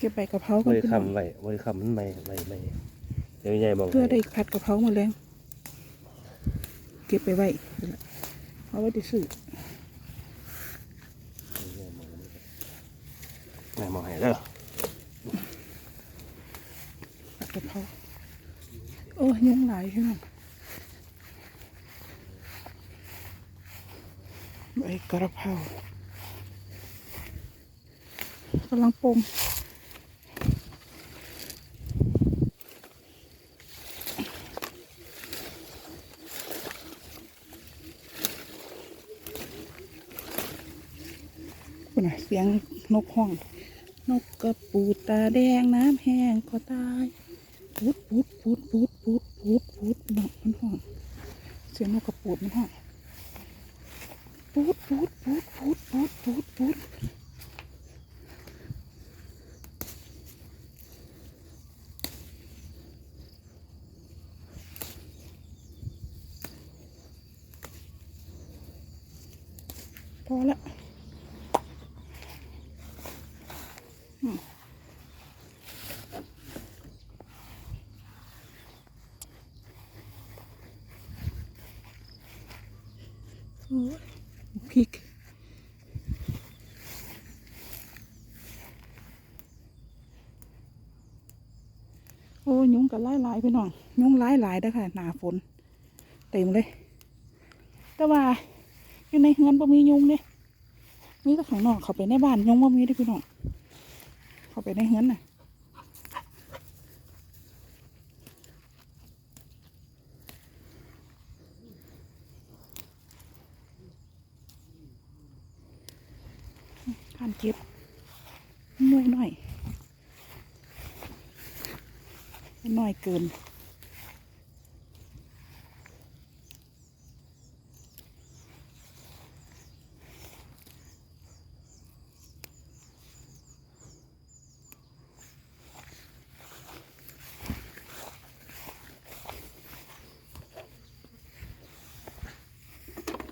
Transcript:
เก็บใบกะเพราบก่อนริพี่น้องคำไว้บริคำมันไม่ไม่ไม่เดี๋ยวใหญ่มองเพื่อได้ผัดกะเพรามาแรงเก็บไปไว้เอาไว้ที่ซื้อใหญ่มองให้เด้อผัดกะเพราโอ้ยยังหลายพี่น้องใบกระเพรากำลังปรุ น่ะเสียงนกห้อง นกกระปูดตาแดงน้ำแห้งก็ตายพุดพุดพุดพุดพุดพุดพุดนกมันห้องเสียงนกกระปูดมันห้องพุดพุดพุดพุดพุดพุดพุดพอละโอ้ย พริกโอ้ยยุงกับไล่หลายๆพี่น้องยุงไล่หลายๆเด้ค่ะ หนาฝน เต็มเลย แต่ว่าอยู่ในเฮือนบ่มียุงเนี่ยมีแต่ข้างนอกเขาไปในบ้านยุงบ่มีเด้อพี่น้อง เขาไปในเฮือนน่ะการเก็บหน่อยหน่อยหน่อยเกิน